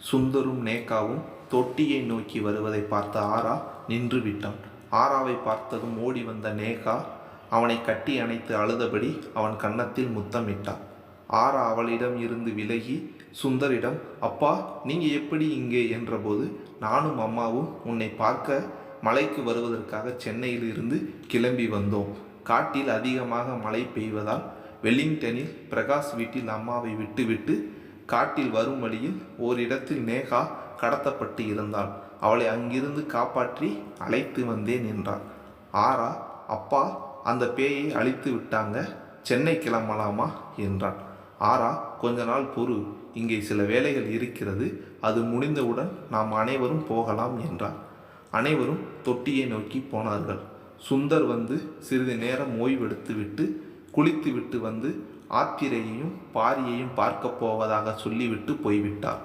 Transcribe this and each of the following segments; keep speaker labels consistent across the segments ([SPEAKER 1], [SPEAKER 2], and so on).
[SPEAKER 1] சுந்தரும் நேகாவும் தொட்டியை நோக்கி வருவதை பார்த்த ஆரா நின்று விட்டான் ஆராவை பார்த்ததும் ஓடி வந்த நேகா அவனை கட்டி அணைத்து அழுதபடி அவன் கன்னத்தில் முத்தமிட்டான். ஆரா அவளிடம் இருந்து விலகி சுந்தரிடம் அப்பா நீங்கள் எப்படி இங்கே? என்றபோது நானும் அம்மாவும் உன்னை பார்க்க மலைக்கு வருவதற்காக சென்னையில் இருந்து கிளம்பி வந்தோம். காட்டில் அதிகமாக மழை பெய்வதால் வெல்லிங்டனில் பிரகாஷ் வீட்டில் அம்மாவை விட்டுவிட்டு காட்டில் வரும் வழியில் ஓரிடத்தில் நேகா கடத்தப்பட்டு இருந்தாள். அவளை அங்கிருந்து காப்பாற்றி அழைத்து வந்தேன் என்றார் ஆரா அப்பா அந்த பேயை அழித்து விட்டாங்க. சென்னை கிளம்பலாமா? என்றான் ஆரா கொஞ்ச நாள் பொறு. இங்கே சில வேலைகள் இருக்கிறது. அது முடிந்தவுடன் நாம் அனைவரும் போகலாம் என்றார் அனைவரும் தொட்டியை நோக்கி போனார்கள். சுந்தர் வந்து சிறிது நேரம் ஓய்வெடுத்து விட்டு குளித்து விட்டு வந்து ஆத்திரையையும் பாரியையும் பார்க்க போவதாக சொல்லிவிட்டு போய்விட்டார்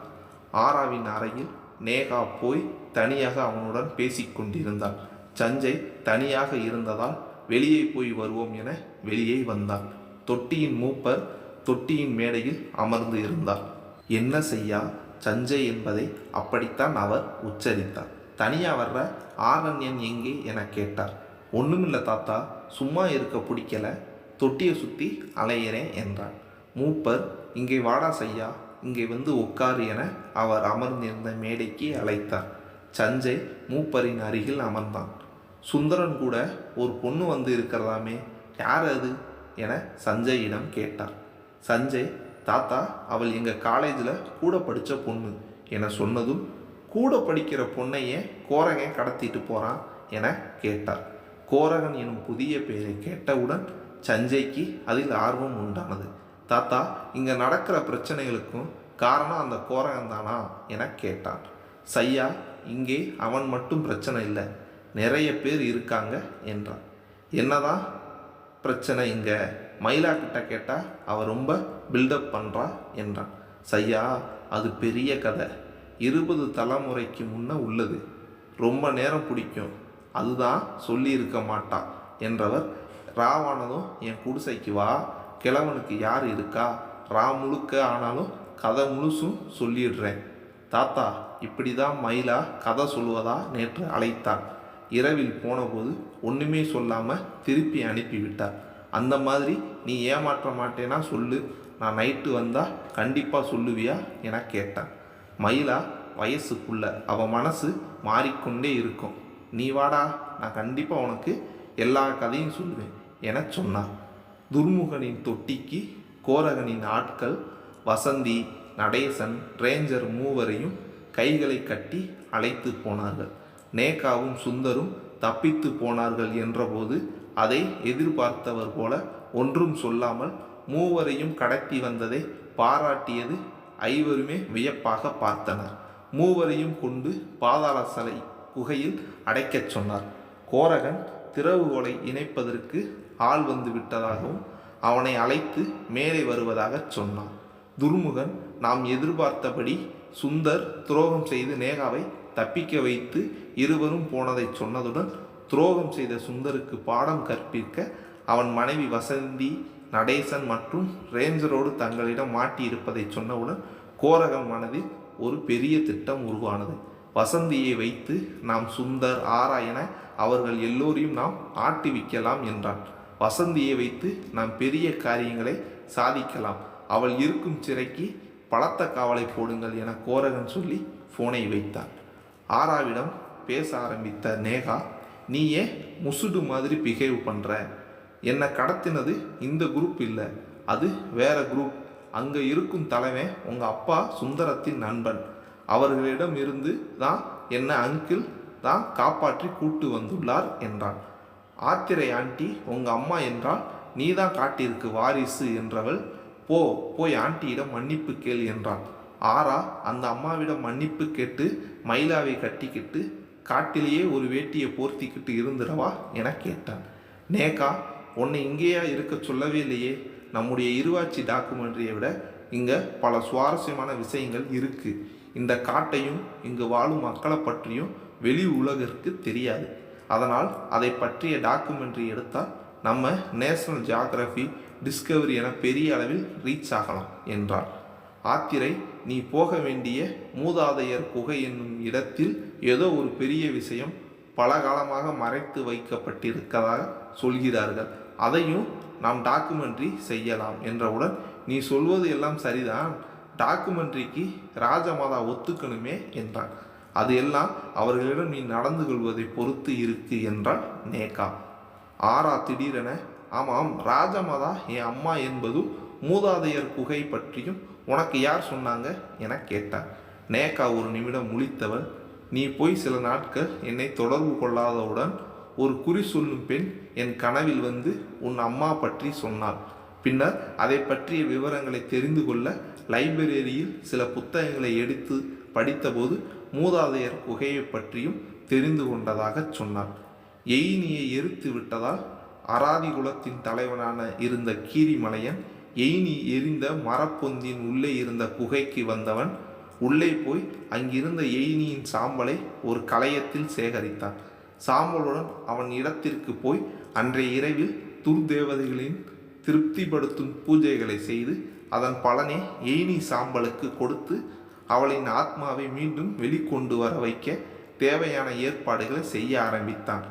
[SPEAKER 1] ஆராவின் அறையில் நேகா போய் தனியாக அவனுடன் பேசிக்கொண்டிருந்தாள். சஞ்சய் தனியாக இருந்ததால் வெளியே போய் வருவோம் என வெளியே வந்தான் தொட்டியின் மூப்பர் தொட்டியின் மேடையில் அமர்ந்து இருந்தார். என்ன செய்யா? சஞ்சய் என்பதை அப்படித்தான் அவர் உச்சரித்தார். தனியாக வர்ற ஆரண்யன் எங்கே? என கேட்டார். ஒன்றுமில்ல தாத்தா சும்மா இருக்க பிடிக்கல. தொட்டியை சுற்றி அலையிறேன் என்றான். மூப்பர் இங்கே வாடா செய்யா இங்கே வந்து உட்காரு என அவர் அமர்ந்திருந்த மேடைக்கு அழைத்தார். சஞ்சய் மூப்பரின் அருகில் அமர்ந்தான். சுந்தரன் கூட ஒரு பொண்ணு வந்து இருக்கிறதாமே யார் அது? என சஞ்சயிடம் கேட்டார். சஞ்சய் தாத்தா அவள் எங்கள் காலேஜில் கூட படித்த பொண்ணு என சொன்னதும் கூட படிக்கிற பொண்ணையே கோரகன் கடத்திட்டு போகிறான் என கேட்டார். கோரகன் எனும் புதிய பெயரை கேட்டவுடன் சஞ்சய்க்கு அதில் ஆர்வம் உண்டானது. தாத்தா இங்கே நடக்கிற பிரச்சனைகளுக்கும் காரணம் அந்த கோரகன் தானா? என கேட்டான். சையா இங்கே அவன் மட்டும் பிரச்சனை இல்லை நிறைய பேர் இருக்காங்க என்றான். என்னதான் பிரச்சனை இங்கே? மயிலா கிட்ட கேட்டால் அவ ரொம்ப பில்டப் பண்ணுறா என்றான். சையா அது பெரிய கதை. இருபது தலைமுறைக்கு முன்னே உள்ளது. ரொம்ப நேரம் பிடிக்கும். அதுதான் சொல்லியிருக்க மாட்டா என்றவர் ராவானதும் என் குடிசைக்கு வா. கிழவனுக்கு யார் இருக்கா? ரா முழுக்க ஆனாலும் கதை முழுசும் சொல்லிடுறேன். தாத்தா இப்படி தான் மயிலா கதை சொல்லுவதா நேற்று அழைத்தான் இரவில் போனபோது ஒன்றுமே சொல்லாமல் திருப்பி அனுப்பிவிட்டார் அந்த மாதிரி நீ ஏமாற்ற மாட்டேனா சொல்லு. நான் நைட்டு வந்தால் கண்டிப்பாக சொல்லுவியா என கேட்டான். மயிலா வயசுக்குள்ள அவன் மனசு மாறிக்கொண்டே இருக்கும். நீ வாடா நான் கண்டிப்பாக உனக்கு எல்லா கதையும் சொல்லுவேன். என சொன்னார் துர்முகனின் தொட்டிக்கு கோரகனின் ஆட்கள் வசந்தி நடேசன் ரேஞ்சர் மூவரையும் கைகளை கட்டி அழைத்து போனார்கள். நேகாவும் சுந்தரும் தப்பித்து போனார்கள் என்றபோது அதை எதிர்பார்த்தவர் போல ஒன்றும் சொல்லாமல் மூவரையும் கடத்தி வந்ததை பாராட்டியது ஐவருமே வியப்பாக பார்த்தனர். மூவரையும் கொண்டு பாதாள சலை குகையில் அடைக்கச் சொன்னார். கோரகன் திறவுகோலை இணைப்பதற்கு ஆள் வந்து விட்டதாகவும் அவனை அழைத்து மேலே வருவதாகச் சொன்னான். துர்முகன் நாம் எதிர்பார்த்தபடி சுந்தர் துரோகம் செய்து நேகாவை தப்பிக்க வைத்து இருவரும் போனதை சொன்னதுடன் துரோகம் செய்த சுந்தருக்கு பாடம் கற்பிக்க அவன் மனைவி வசந்தி நடேசன் மற்றும் ரேஞ்சரோடு தங்களிடம் மாட்டியிருப்பதை சொன்னவுடன் கோரகம் மனதில் ஒரு பெரிய திட்டம் உருவானது. வசந்தியை வைத்து நாம் சுந்தர் ஆரா என அவர்கள் எல்லோரையும் நாம் ஆட்டிவிக்கலாம் என்றான். வசந்தியை வைத்து நாம் பெரிய காரியங்களை சாதிக்கலாம். அவள் இருக்கும் சிறைக்கு பலத்த காவலை போடுங்கள் என கோரகன் சொல்லி போனை வைத்தான். ஆராவிடம் பேச ஆரம்பித்த நேகா நீ ஏன் முசுடு மாதிரி பிஹேவ் பண்ணுற என்னை கடத்தினது இந்த குரூப் இல்லை அது வேற குரூப் அங்கே இருக்கும் தலைவன் உங்கள் அப்பா சுந்தரத்தின் நண்பன். அவர்களிடம் இருந்து தான் என்ன அங்கிள் தான் காப்பாற்றி கூட்டு வந்துள்ளார் என்றான். ஆத்திரை ஆண்டி உங்கள் அம்மா என்றால் நீ தான் காட்டியிருக்கு வாரிசு என்றவள். போ போய் ஆண்டியிடம் மன்னிப்பு கேள் என்றான். ஆரா அந்த அம்மாவிடம் மன்னிப்பு கேட்டு மயிலாவை கட்டிக்கிட்டு காட்டிலேயே ஒரு வேட்டியை போர்த்திக்கிட்டு இருந்துடவா என கேட்டான். நேகா உன்னை இங்கேயா இருக்க சொல்லவே இல்லையே. நம்முடைய இருவாட்சி டாக்குமெண்ட்ரியை விட இங்கே பல சுவாரஸ்யமான விஷயங்கள் இருக்குது இந்த காட்டையும் இங்கு வாழும் மக்களை பற்றியும் வெளி உலகிற்கு தெரியாது. அதனால் அதை பற்றிய டாக்குமெண்ட்ரி எடுத்தால் நம்ம நேஷனல் ஜியாகிரபி டிஸ்கவரி என பெரிய அளவில் ரீச் ஆகலாம் என்றார். ஆத்திரை நீ போக வேண்டிய மூதாதையர் குகை என்னும் இடத்தில் ஏதோ ஒரு பெரிய விஷயம் பல காலமாக மறைத்து வைக்கப்பட்டிருக்கதாக சொல்கிறார்கள். அதையும் நாம் டாக்குமெண்ட்ரி செய்யலாம் என்றவுடன் நீ சொல்வது எல்லாம் சரிதான். டாக்குமெண்ட்ரிக்கு ராஜமாதா ஒத்துக்கணுமே என்றான். அது எல்லாம் அவர்களிடம் நீ நடந்து கொள்வதை பொறுத்து இருக்கு என்றாள் நேகா. ஆரா திடீரென ஆமாம் ராஜமாதா என் அம்மா என்பதும் மூதாதையர் குகை பற்றியும் உனக்கு யார் சொன்னாங்க? என கேட்டான் நேகா ஒரு நிமிடம் முழித்தவள் நீ போய் சில நாட்கள் என்னை தொடர்பு கொள்ளாதவுடன் ஒரு குறி சொல்லும் பெண் என் கனவில் வந்து உன் அம்மா பற்றி சொன்னாள். பின்னர் அதை பற்றிய விவரங்களை தெரிந்து கொள்ள லைப்ரரியில் சில புத்தகங்களை எடுத்து படித்தபோது மூதாதையர் குகையை பற்றியும் தெரிந்து கொண்டதாகச் சொன்னார். எயினியை எரித்து விட்டதால் அராதி குலத்தின் தலைவனான இருந்த கீரிமலையன் எயினி எரிந்த மரப்பொந்தின் உள்ளே இருந்த குகைக்கு வந்தவன் உள்ளே போய் அங்கிருந்த எயினியின் சாம்பலை ஒரு களையத்தில் சேகரித்தான். சாம்பலுடன் அவன் இடத்திற்கு போய் அன்றைய இரவில் துர்தேவதைகளின் திருப்திப்படுத்தும் பூஜைகளை செய்து அதன் பலனை எய்னி சாம்பலுக்கு கொடுத்து அவளின் ஆத்மாவை மீண்டும் வெளிக்கொண்டு வர வைக்க தேவையான ஏற்பாடுகளை செய்ய ஆரம்பித்தான்.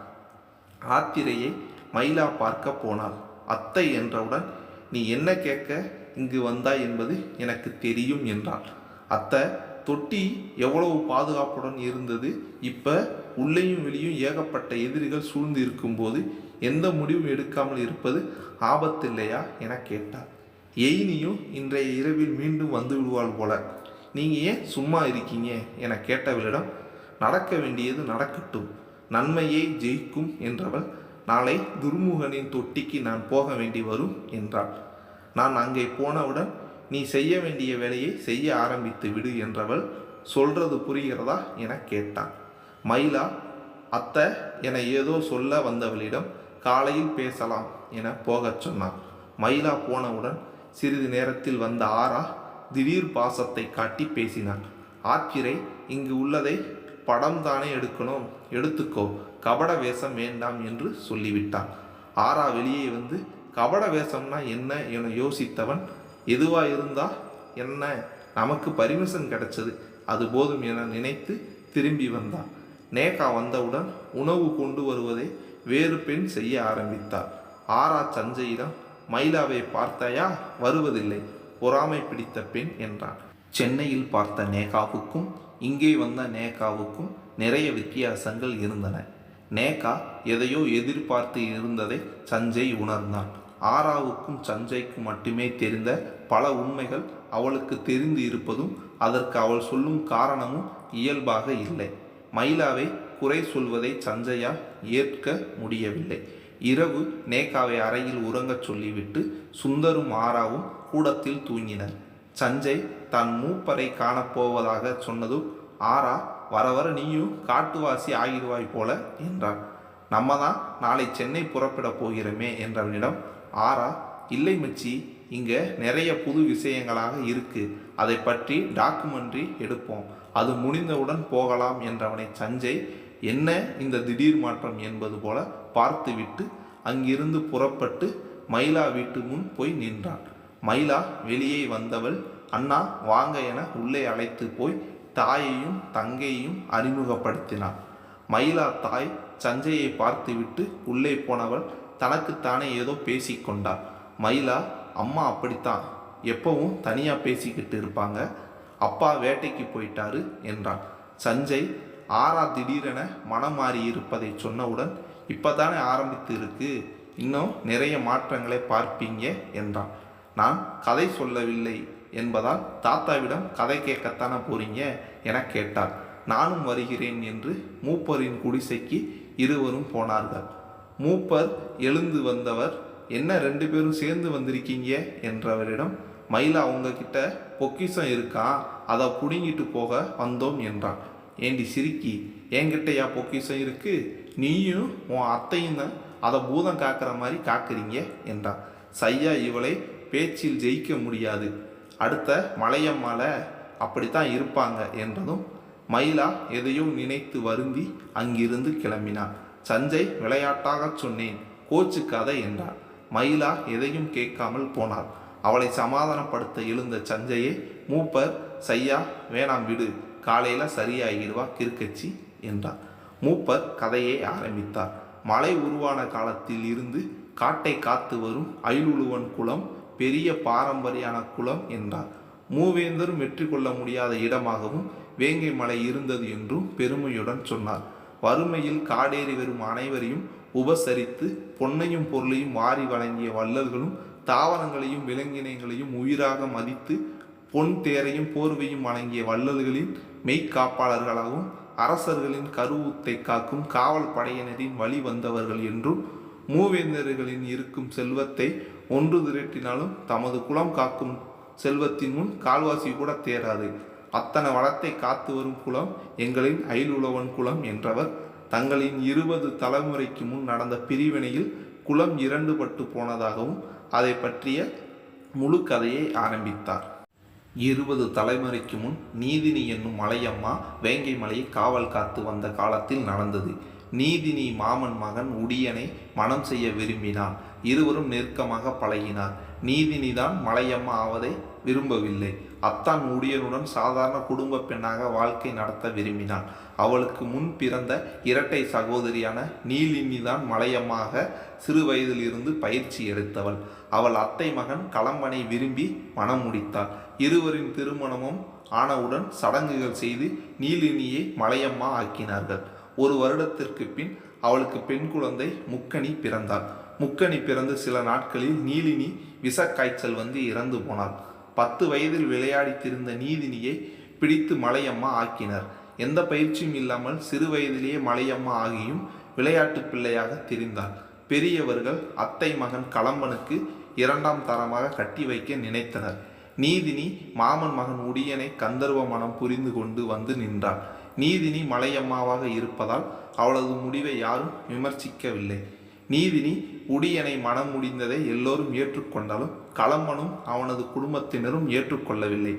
[SPEAKER 1] ஆத்திரையை மயிலா பார்க்க போனாள். அத்தை என்றவுடன் நீ என்ன கேட்க இங்கு வந்தாய் என்பது எனக்கு தெரியும் என்றாள். அத்தை தொட்டி எவ்வளவு பாதுகாப்புடன் இருந்தது. இப்போ உள்ளேயும் வெளியும் ஏகப்பட்ட எதிரிகள் சூழ்ந்து இருக்கும்போது எந்த முடிவும் எடுக்காமல் இருப்பது ஆபத்தில்லையா? என கேட்டார் எயினியும் இன்றைய இரவில் மீண்டும் வந்து விடுவாள் போல. நீங்கள் ஏன் சும்மா இருக்கீங்க? என கேட்டவளிடம் நடக்க வேண்டியது நடக்கட்டும். நன்மையை ஜெயிக்கும் என்றவள் நாளை துர்முகனின் தொட்டிக்கு நான் போக வேண்டி வரும் என்றாள். நான் அங்கே போனவுடன் நீ செய்ய வேண்டிய வேலையை செய்ய ஆரம்பித்து விடு என்றவள் சொல்றது புரிகிறதா? என கேட்டான். மயிலா அத்தை என ஏதோ சொல்ல வந்தவளிடம் காலையில் பேசலாம் என போகச் சொன்னான். மயிலா போனவுடன் சிறிது நேரத்தில் வந்த ஆரா திடீர் பாசத்தை காட்டி பேசினார். ஆத்திரை இங்கு உள்ளதை படம் தானே எடுக்கணும்? எடுத்துக்கோ. கபட வேஷம் வேண்டாம் என்று சொல்லிவிட்டான். ஆரா வெளியே வந்து கபட வேஷம்னா என்ன என யோசித்தவன் எதுவாக இருந்தா என்ன? நமக்கு பர்மிஷன் கிடைச்சது. அது போதும் என நினைத்து திரும்பி வந்தான். நேகா வந்தவுடன் உணவு கொண்டு வருவதை வேறு பெண் செய்ய ஆரம்பித்தார் ஆரா சஞ்சயிடம் மயிலாவை பார்த்தாயா? வருவதில்லை. பொறாமை பிடித்த பெண் என்றான். சென்னையில் பார்த்த நேகாவுக்கும் இங்கே வந்த நேகாவுக்கும் நிறைய வித்தியாசங்கள் இருந்தன. நேகா எதையோ எதிர்பார்த்து இருந்ததை சஞ்சய் உணர்ந்தான். ஆராவுக்கும் சஞ்சய்க்கும் மட்டுமே தெரிந்த பல உண்மைகள் அவளுக்கு தெரிந்து இருப்பதும் அதற்கு அவள் சொல்லும் காரணமும் இயல்பாக இல்லை. மயிலாவை குறை சொல்வதை சஞ்சயா ஏற்க முடியவில்லை. இரவு நேகாவை அறையில் உறங்கச் சொல்லிவிட்டு சுந்தரும் ஆராவும் கூடத்தில் தூங்கினர். சஞ்சய் தன் மூப்பரை காணப்போவதாக சொன்னதும் ஆரா வர வர நீயும் காட்டுவாசி ஆகிடுவாய் போல என்றான் நம்ம தான் நாளை சென்னை புறப்பட போகிறோமே என்றவனிடம் ஆரா இல்லை மச்சி இங்கே நிறைய புது விஷயங்களாக இருக்கு. அதை பற்றி டாக்குமெண்ட்ரி எடுப்போம். அது முடிந்தவுடன் போகலாம் என்றவனை சஞ்சய் என்ன இந்த திடீர் மாற்றம் என்பது போல பார்த்துவிட்டு அங்கிருந்து புறப்பட்டு மயிலா வீட்டு முன் போய் நின்றான் மயிலா வெளியே வந்தவள் அண்ணா வாங்க என உள்ளே அழைத்து போய் தாயையும் தங்கையையும் அறிமுகப்படுத்தினாள். மயிலா தாய் சஞ்சயை பார்த்துவிட்டு உள்ளே போனவள் தனக்குத்தானே ஏதோ பேசிக்கொண்டாள் மயிலா அம்மா அப்படித்தான். எப்பவும் தனியாக பேசிக்கிட்டு இருப்பாங்க. அப்பா வேட்டைக்கு போயிட்டாரு என்றான் சஞ்சய் ஆரா திடீரென மனம் மாறி இருப்பதை சொன்னவுடன் இப்போ தானே ஆரம்பித்து இருக்கு இன்னும் நிறைய மாற்றங்களை பார்ப்பீங்க என்றான். நான் கதை சொல்லவில்லை என்பதால் தாத்தாவிடம் கதை கேட்கத்தானே போறீங்க என கேட்டார் நானும் வருகிறேன் என்று மூப்பரின் குடிசைக்கு இருவரும் போனார்கள். மூப்பர் எழுந்து வந்தவர் என்ன ரெண்டு பேரும் சேர்ந்து வந்திருக்கீங்க? என்றவரிடம் மயிலா உங்ககிட்ட பொக்கிஷம் இருக்கான் அதை புடுங்கிட்டு போக வந்தோம் என்றான். ஏண்டி சிரிக்கி? என்கிட்டயா பொக்கிஷம் இருக்கு? நீயும் உன் அத்தையும் தான் அதை பூதம் காக்கிற மாதிரி காக்குறீங்க என்றான். சையா இவளை பேச்சில் ஜெயிக்க முடியாது. அடுத்த மலையம்மால அப்படித்தான் இருப்பாங்க என்றதும் மயிலா எதையோ நினைத்து வருந்தி அங்கிருந்து கிளம்பினான் சஞ்சய் விளையாட்டாகச் சொன்னேன் கோச்சுக்காத என்றான் மயிலா எதையும் கேட்காமல் போனாள். அவளை சமாதானப்படுத்த எழுந்த சஞ்சயை மூப்பர் சையா வேணாம் விடு. காலையில் சரியாகிடுவா கிறுக்கச்சி என்றார் மூப்பர் கதையை ஆரம்பித்தார். மழை உருவான காலத்தில் இருந்து காட்டை காத்து வரும் அயிலுழுவன் குளம் பெரிய பாரம்பரியான குளம் என்றார். மூவேந்தரும் வெற்றி கொள்ள முடியாத இடமாகவும் வேங்கை மலை இருந்தது என்றும் பெருமையுடன் சொன்னார். வறுமையில் காடேறி வரும் அனைவரையும் உபசரித்து பொன்னையும் பொருளையும் வாரி வழங்கிய வள்ளல்களும் தாவரங்களையும் விலங்கினங்களையும் உயிராக மதித்து பொன் தேரையும் போர்வையும் வழங்கிய வள்ளல்களின் மெய்க்காப்பாளர்களாகவும் அரசர்களின் கருவூத்தை காக்கும் காவல் படையினரின் வழி வந்தவர்கள் என்றும் மூவேந்தர்களின் இருக்கும் செல்வத்தை ஒன்று திரட்டினாலும் தமது குலம் காக்கும் செல்வத்தின் முன் கால்வாசி கூட தேராது அத்தனை வளத்தை காத்து வரும் குலம் எங்களின் அயிலுழவன் குலம் என்றவர். தங்களின் இருபது தலைமுறைக்கு முன் நடந்த பிரிவினையில் குலம் இரண்டுபட்டு போனதாகவும் அதை பற்றிய முழு கதையை ஆரம்பித்தார். இருபது தலைமுறைக்கு முன் நீதினி என்னும் மலையம்மா வேங்கை மலையை காவல் காத்து வந்த காலத்தில் நடந்தது. நீதினி மாமன் மகன் உடியனை மனம் செய்ய விரும்பினான். இருவரும் நெருக்கமாக பழகினார். நீதினிதான் மலையம்மா ஆவதை விரும்பவில்லை. அத்தான் உடியனுடன் சாதாரண குடும்ப பெண்ணாக வாழ்க்கை நடத்த விரும்பினான் அவளுக்கு முன் பிறந்த இரட்டை சகோதரியான நீலினிதான் மலையம்மாக சிறு வயதிலிருந்து பயிற்சி எடுத்தவள். அவள் அத்தை மகன் களம்பனை விரும்பி மனம் முடித்தாள். இருவரின் திருமணமும் ஆனவுடன் சடங்குகள் செய்து நீலினியை மலையம்மா ஆக்கினார்கள். ஒரு வருடத்திற்கு பின் அவளுக்கு பெண் குழந்தை முக்கணி பிறந்தாள். முக்கணி பிறந்து சில நாட்களில் நீலினி விஷக்காய்ச்சல் வந்து இறந்து போனாள். பத்து வயதில் விளையாடித்திருந்த நீதினியை பிடித்து மலையம்மா ஆக்கினர். எந்த பயிற்சியும் இல்லாமல் சிறு வயதிலேயே மலையம்மா ஆகியும் விளையாட்டு பிள்ளையாக திரிந்தாள். பெரியவர்கள் அத்தை மகன் களம்பனுக்கு இரண்டாம் தரமாக கட்டி வைக்க நினைத்தனர். நீதினி மாமன் மகன் உடியனை கந்தர்வ மனம் புரிந்து கொண்டு வந்து நின்றாள். நீதினி மலையம்மாவாக இருப்பதால் அவளது முடிவை யாரும் விமர்சிக்கவில்லை. நீதினி உடியனை மனம் முடிந்ததை எல்லோரும் ஏற்றுக்கொண்டாலும் களம்பனும் அவனது குடும்பத்தினரும் ஏற்றுக்கொள்ளவில்லை.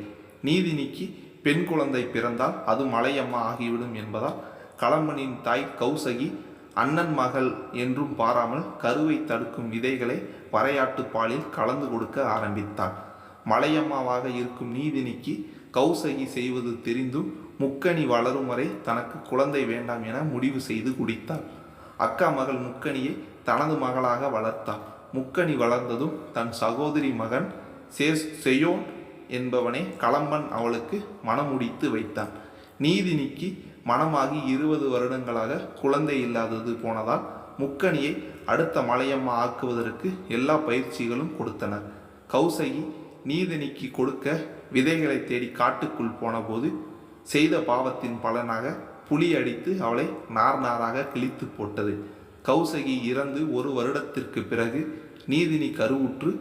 [SPEAKER 1] நீதினிக்கு பெண் குழந்தை பிறந்தால் அது மலையம்மா ஆகிவிடும் என்பதால் களம்பனின் தாய் கௌசகி அண்ணன் மகள் என்றும் பாராமல் கருவை தடுக்கும் விதைகளை வரையாட்டு பாலில் கலந்து கொடுக்க ஆரம்பித்தாள். மலையம்மாவாக இருக்கும் நீதினிக்கு கௌசகி செய்வது தெரிந்தும் முக்கணி வளரும் வரை தனக்கு குழந்தை வேண்டாம் என முடிவு செய்து குடித்தாள். அக்கா மகள் முக்கணியை தனது மகளாக வளர்த்தாள். முக்கணி வளர்ந்ததும் தன் சகோதரி மகன் சே செயோன் என்பவனை களம்பன் அவளுக்கு மணமுடித்து வைத்தான். நீதினிக்கு மனமாகி இருபது வருடங்களாக குழந்தை இல்லாதது போனதால் முக்கணியை அடுத்த மலையம்மா ஆக்குவதற்கு எல்லா பயிற்சிகளும் கொடுத்தனர் கௌசகி நீதினிக்கு கொடுக்க விதைகளை தேடி காட்டுக்குள் போனபோது செய்த பாவத்தின் பலனாக புலி அடித்து அவளை நார் நாராக கிழித்து போட்டது. கௌசகி இறந்து ஒரு வருடத்திற்கு பிறகு நீதினி கருவுற்று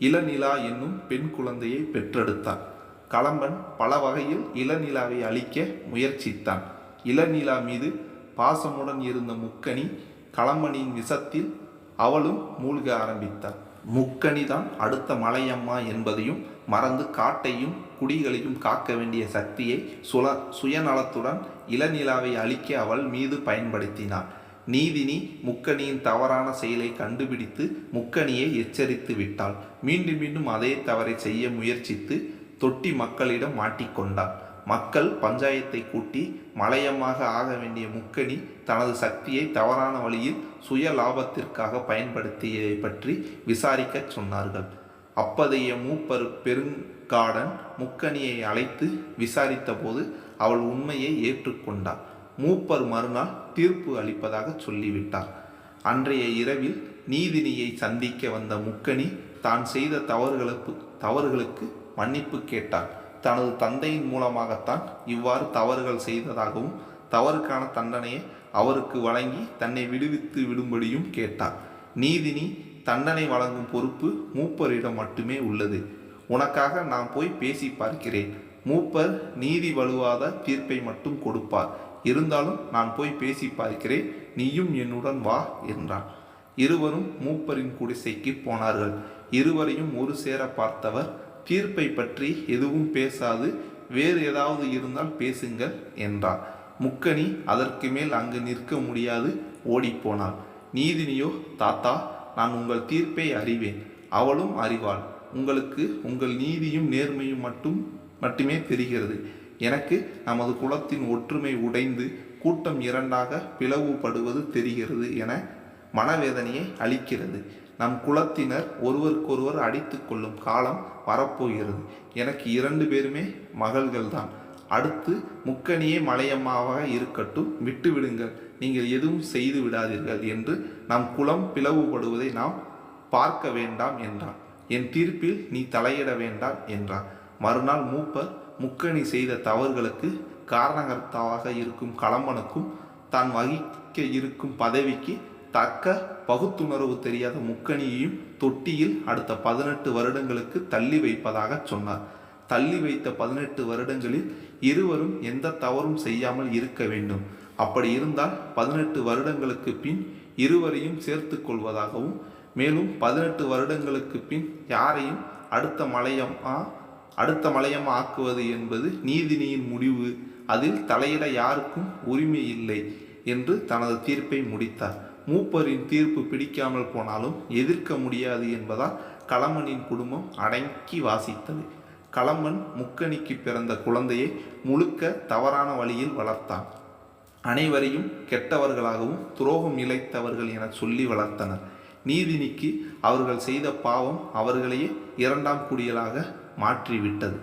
[SPEAKER 1] இளநிலா என்னும் பெண் குழந்தையை பெற்றெடுத்தான். களம்பன் பல வகையில் இளநிலாவை அழிக்க முயற்சித்தான். இளநிலா மீது பாசமுடன் இருந்த முக்கணி களம்பனின் விஷத்தில் அவளும் மூழ்க ஆரம்பித்தாள். முக்கணிதான் அடுத்த மலையம்மா என்பதையும் மறந்து காட்டையும் குடிகளையும் காக்க வேண்டிய சக்தியை சுல சுயநலத்துடன் இளநிலாவை அழிக்க அவள் மீது பயன்படுத்தினாள். நீதினி முக்கணியின் தவறான செயலை கண்டுபிடித்து முக்கணியை எச்சரித்து விட்டாள். மீண்டும் மீண்டும் அதே தவறை செய்ய முயற்சித்து தொட்டி மக்களிடம் மாட்டிக்கொண்டாள் மக்கள் பஞ்சாயத்தை கூட்டி மலையமாக ஆக வேண்டிய முக்கணி தனது சக்தியை தவறான வழியில் சுய லாபத்திற்காக பயன்படுத்தியதை பற்றி விசாரிக்கச் சொன்னார்கள். அப்பதைய மூப்பர் பெருங்காடன் முக்கணியை அழைத்து விசாரித்தபோது அவள் உண்மையை ஏற்றுக்கொண்டாள். மூப்பர் மறுநாள் தீர்ப்பு அளிப்பதாக சொல்லிவிட்டார். அன்றைய இரவில் நீதினியை சந்திக்க வந்த முக்கணி தான் செய்த தவறுகளுக்கு தவறுகளுக்கு மன்னிப்பு கேட்டார். தனது தந்தையின் மூலமாகத்தான் இவ்வாறு தவறுகள் செய்ததாகவும் தவறுக்கான தண்டனையை அவருக்கு வழங்கி தன்னை விடுவித்து விடும்படியும் கேட்டார். நீதினி தண்டனை வழங்கும் பொறுப்பு மூப்பரிடம் மட்டுமே உள்ளது. உனக்காக நான் போய் பேசி பார்க்கிறேன். மூப்பர் நீதி வலுவாத தீர்ப்பை மட்டும் கொடுப்பார். இருந்தாலும் நான் போய் பேசி பார்க்கிறேன். நீயும் என்னுடன் வா என்றான். இருவரும் மூப்பரின் குடிசைக்கு போனார்கள். இருவரையும் ஒரு சேர பார்த்தவர் தீர்ப்பை பற்றி எதுவும் பேசாது வேறு ஏதாவது இருந்தால் பேசுங்கள் என்றார். முக்கணி அதற்கு மேல் அங்கு நிற்க முடியாது ஓடிப்போனாள். நீதினியோ தாத்தா நான் உங்கள் தீர்ப்பை அறிவேன். அவளும் அறிவாள். உங்களுக்கு உங்கள் நீதியும் நேர்மையும் மட்டும் மட்டுமே தெரிகிறது. எனக்கு நமது குலத்தின் ஒற்றுமை உடைந்து கூட்டம் இரண்டாக பிளவுபடுவது தெரிகிறது என மனவேதனையை அளிக்கிறது. நம் குலத்தினர் ஒருவருக்கொருவர் அடித்து கொள்ளும் காலம் வரப்போகிறது. எனக்கு இரண்டு பேருமே மகள்கள்தான். அடுத்து முக்கணியே மலையம்மாவாக இருக்கட்டும் விட்டுவிடுங்கள். நீங்கள் எதுவும் செய்து விடாதீர்கள் என்று நம் குலம் பிளவுபடுவதை நாம் பார்க்க வேண்டாம் என்றான். என் தீர்ப்பில் நீ தலையிட வேண்டாம் என்றான். மறுநாள் மூப்பர் முக்கணி செய்த தவறுகளுக்கு காரணகர்த்தாவாக இருக்கும் களம்பனுக்கும் தான் வகிக்க இருக்கும் பதவிக்கு தக்க பகுத்துணர்வு தெரியாத முக்கணியையும் தொட்டியில் அடுத்த பதினெட்டு வருடங்களுக்கு தள்ளி வைப்பதாக சொன்னார். தள்ளி வைத்த பதினெட்டு வருடங்களில் இருவரும் எந்த தவறும் செய்யாமல் இருக்க வேண்டும். அப்படி இருந்தால் பதினெட்டு வருடங்களுக்கு பின் இருவரையும் சேர்த்து கொள்வதாகவும் மேலும் பதினெட்டு வருடங்களுக்கு பின் யாரையும் அடுத்த மலையம்மா அடுத்த மலையம் ஆக்குவது என்பது நீதினியின் முடிவு. அதில் தலையிட யாருக்கும் உரிமை இல்லை என்று தனது தீர்ப்பை முடித்தார். மூப்பரின் தீர்ப்பு பிடிக்காமல் போனாலும் எதிர்க்க முடியாது என்பதால் களமனின் குடும்பம் அடங்கி வாசித்தது. களம்பன் முக்கணிக்கு பிறந்த குழந்தையை முழுக்க தவறான வழியில் வளர்த்தான். அனைவரையும் கெட்டவர்களாகவும் துரோகம் இழைத்தவர்கள் என சொல்லி வளர்த்தனர். நீதினிக்கு அவர்கள் செய்த பாவம் அவர்களையே இரண்டாம் குடியலாக மாற்றிவிட்டது.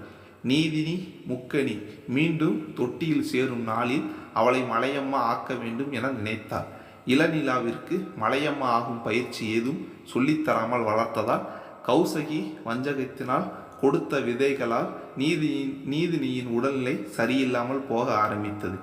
[SPEAKER 1] நீதினி முக்கணி மீண்டும் தொட்டியில் சேரும் நாளில் அவளை மலையம்மா ஆக்க வேண்டும் என நினைத்தார் இளநிலாவிற்கு மலையம்மா ஆகும் பயிற்சி ஏதும் சொல்லித்தராமல் வளர்த்ததால் கௌசகி வஞ்சகத்தினால் கொடுத்த விதைகளால் நீதியின் நீதினியின் உடல்நிலை சரியில்லாமல் போக ஆரம்பித்தது.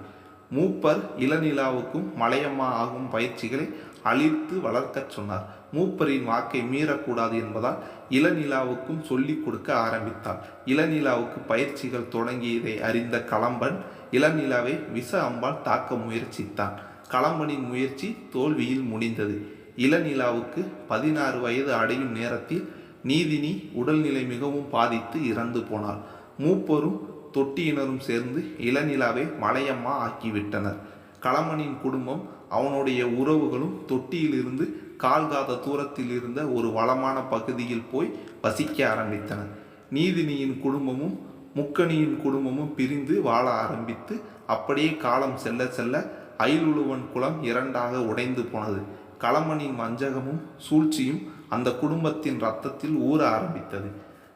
[SPEAKER 1] மூப்பர் இளநிலாவுக்கும் மலையம்மா ஆகும் பயிற்சிகளை அழித்து வளர்க்கச் சொன்னார். மூப்பரின் வாக்கை மீறக்கூடாது என்பதால் இளநிலாவுக்கும் சொல்லிக் கொடுக்க ஆரம்பித்தார். இளநிலாவுக்கு பயிற்சிகள் தொடங்கியதை அறிந்த களம்பன் இளநிலாவை விச அம்பால் தாக்க முயற்சித்தான். களம்பனின் முயற்சி தோல்வியில் முடிந்தது. இளநிலாவுக்கு பதினாறு வயது அடையும் நேரத்தில் நீதினி உடல்நிலை மிகவும் பாதித்து இறந்து போனார் மூப்பரும் தொட்டியினரும் சேர்ந்து இளநிலாவை மலையம்மா ஆக்கிவிட்டனர். களமனின் குடும்பம் அவனுடைய உறவுகளும் தொட்டியிலிருந்து கால்காத தூரத்தில் இருந்த ஒரு வளமான பகுதியில் போய் வசிக்க ஆரம்பித்தனர். நீதினியின் குடும்பமும் முக்கணியின் குடும்பமும் பிரிந்து வாழ ஆரம்பித்து அப்படியே காலம் செல்ல செல்ல ஐலுழுவன் குளம் இரண்டாக உடைந்து போனது. களமனின் வஞ்சகமும் சூழ்ச்சியும் அந்த குடும்பத்தின் ரத்தத்தில் ஊற ஆரம்பித்தது.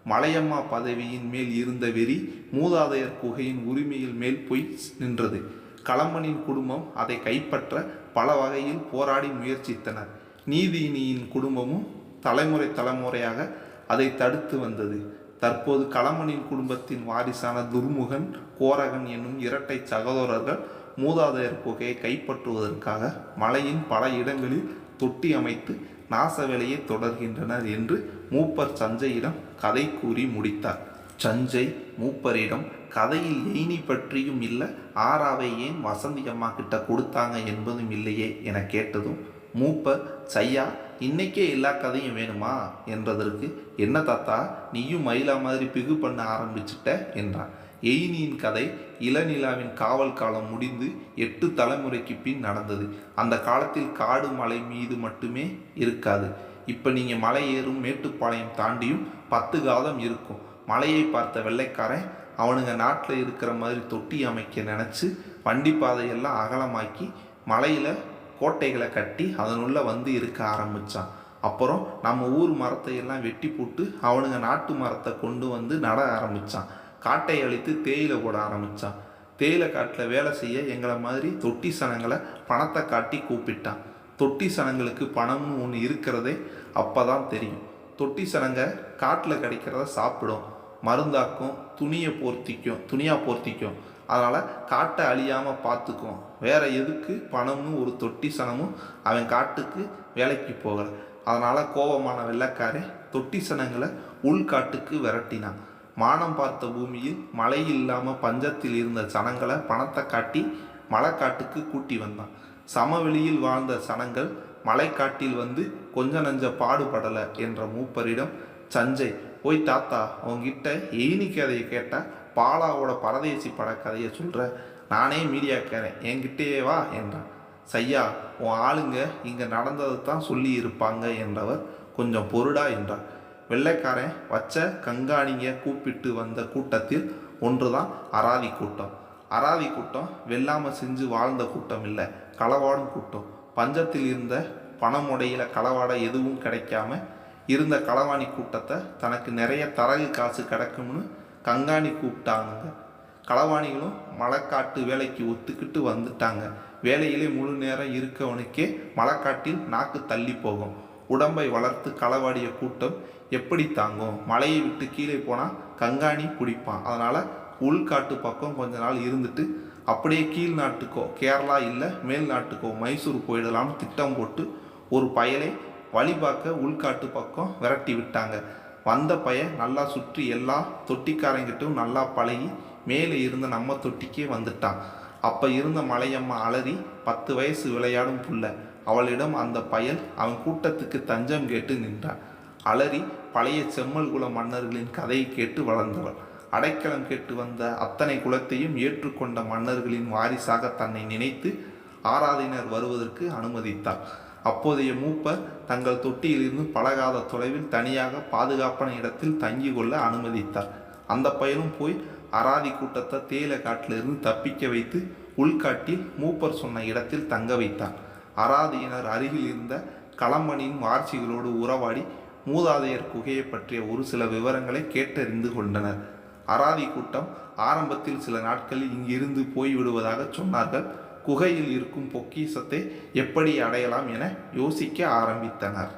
[SPEAKER 1] மலையம்மா பதவியின் மேல் இருந்த வெறி மூதாதையர் குகையின் உரிமையில் மேல் போய் நின்றது. களமணின் குடும்பம் அதை கைப்பற்ற பல வகையில் போராடி முயற்சித்தனர். நீதினியின் குடும்பமும் தலைமுறை தலைமுறையாக அதை தடுத்து வந்தது. தற்போது களமனின் குடும்பத்தின் வாரிசான துர்முகன் கோரகன் என்னும் இரட்டை சகோதரர்கள் மூதாதையர் குகையை கைப்பற்றுவதற்காக மலையின் பல இடங்களில் தொட்டி அமைத்து நாச வேலையை தொடர்கின்றனர் என்று மூப்பர் சஞ்சையிடம் கதை கூறி முடித்தார். சஞ்சை மூப்பரிடம் கதையில் எய்னி பற்றியும் இல்லை ஆறாவை ஏன் வசந்தி அம்மா கிட்ட கொடுத்தாங்க என்பதும் இல்லையே என கேட்டதும் மூப்ப சையா இன்னைக்கே எல்லா கதையும் வேணுமா? என்றதற்கு என்ன தாத்தா நீயும் மயிலா மாதிரி பிகு பண்ண ஆரம்பிச்சிட்ட? என்றான். எயினியின் கதை இளநிலாவின் காவல் காலம் முடிந்து எட்டு தலைமுறைக்கு பின் நடந்தது. அந்த காலத்தில் காடு மலை மீது மட்டுமே இருக்காது. இப்போ நீங்கள் மலை ஏறும் மேட்டுப்பாளையம் தாண்டியும் பத்து காலம் இருக்கும். மலையை பார்த்த வெள்ளைக்காரன் அவனுங்க நாட்டில் இருக்கிற மாதிரி தொட்டி அமைக்க நினச்சி வண்டி பாதையெல்லாம் அகலமாக்கி மலையில் கோட்டைகளை கட்டி அதனுள்ளே வந்து இருக்க ஆரம்பித்தான் அப்புறம் நம்ம ஊர் மரத்தை எல்லாம் வெட்டி போட்டு அவனுங்க நாட்டு மரத்தை கொண்டு வந்து நட ஆரம்பித்தான் காட்டை அழித்து தேயிலை போட ஆரம்பித்தான் தேயிலை காட்டில் வேலை செய்ய எங்களை மாதிரி தொட்டி சனங்களை பணத்தை காட்டி கூப்பிட்டான். தொட்டி சனங்களுக்கு பணம்னு ஒன்று இருக்கிறதே அப்போ தான் தெரியும். தொட்டி சனங்க காட்டில் கிடைக்கிறத சாப்பிடும். மருந்தாக்கும் துணியை போர்த்திக்கும் துணியாக போர்த்திக்கும். அதனால் காட்டை அழியாமல் பார்த்துக்கும் வேறு எதுக்கு பணமும் ஒரு தொட்டி சனமும் அவன் காட்டுக்கு வேலைக்கு போகலை? அதனால் கோபமான வெள்ளக்காரே தொட்டி சனங்களை உள்காட்டுக்கு விரட்டினான். மானம் பார்த்த பூமியில் மழை இல்லாமல் பஞ்சத்தில் இருந்த சனங்களை பணத்தை காட்டி மலைக்காட்டுக்கு கூட்டி வந்தான். சமவெளியில் வாழ்ந்த சனங்கள் மலைக்காட்டில் வந்து கொஞ்ச நஞ்ச பாடுபடலை என்ற மூப்பரிடம் சஞ்சய் போய் தாத்தா அவங்கிட்ட எயினி கதையை கேட்டால் பாலாவோட பரதேசி பட கதையை சொல்கிற நானே மீடியாக்காரன் என்கிட்டயே வா என்றான். சையா உன் ஆளுங்க இங்கே நடந்ததை தான் சொல்லி இருப்பாங்க என்றவர் கொஞ்சம் பொருடா என்றார். வெள்ளைக்காரன் வச்ச கங்காணிங்க கூப்பிட்டு வந்த கூட்டத்தில் ஒன்று தான் அராதி கூட்டம். அராதி கூட்டம் வெள்ளாமை செஞ்சு வாழ்ந்த கூட்டம் இல்லை களவாடும் கூட்டம். பஞ்சத்தில் இருந்த பணமுடையில் களவாட எதுவும் கிடைக்காம இருந்த களவாணி கூட்டத்தை தனக்கு நிறைய தரகு காசு கிடைக்கும்னு கங்காணி கூப்பிட்டாங்க களவாணிகளும் மலைக்காட்டு வேலைக்கு ஒத்துக்கிட்டு வந்துட்டாங்க. வேலையிலே முழு நேரம் இருக்கவனுக்கே மலைக்காட்டில் நாக்கு தள்ளி போகும். உடம்பை வளர்த்து களவாடிய கூட்டம் எப்படி தாங்கும்? மலையை விட்டு கீழே போனால் கங்காணி குடிப்பான். அதனால் உள்காட்டு பக்கம் கொஞ்ச நாள் இருந்துட்டு அப்படியே கீழ் நாட்டுக்கோ கேரளா இல்லை மேல் நாட்டுக்கோ மைசூர் போயிடலாம்னு திட்டம் போட்டு ஒரு பயலை வழிபாக்க உள்காட்டு பக்கம் விரட்டி விட்டாங்க. வந்த பையன் நல்லா சுற்றி எல்லா தொட்டிக்காரங்கிட்டும் நல்லா பழகி மேலே இருந்த நம்ம தொட்டிக்கே வந்துட்டான். அப்போ இருந்த மலையம்மா அலறி பத்து வயசு விளையாடும் புள்ள. அவளிடம் அந்த பயல் அவன் கூட்டத்துக்கு தஞ்சம் கேட்டு நின்றான் அலறி பழைய செம்மல் குல மன்னர்களின் கதையை கேட்டு வளர்ந்தவள். அடைக்கலம் கேட்டு வந்த அத்தனை குலத்தையும் ஏற்றுக்கொண்ட மன்னர்களின் வாரிசாக தன்னை நினைத்து ஆராதினர் வருவதற்கு அனுமதித்தார் அப்போதைய மூப்பர் தங்கள் தொட்டியிலிருந்து பழகாத தொலைவில் தனியாக பாதுகாப்பான இடத்தில் தங்கி கொள்ள அனுமதித்தார். அந்த பயலும் போய் அராதி கூட்டத்தை தேயிலை காட்டிலிருந்து தப்பிக்க வைத்து உள்காட்டில் மூப்பர் சொன்ன இடத்தில் தங்க வைத்தார். அராதியினர் அருகில் இருந்த களமணியின் வார்ச்சிகளோடு உறவாடி மூதாதையர் குகையை பற்றிய ஒரு சில விவரங்களை கேட்டறிந்து கொண்டனர். அராதி கூட்டம் ஆரம்பத்தில் சில நாட்களில் இங்கிருந்து போய்விடுவதாக சொன்னார்கள். குகையில் இருக்கும் பொக்கிசத்தை எப்படி அடையலாம் என யோசிக்க ஆரம்பித்தனர்.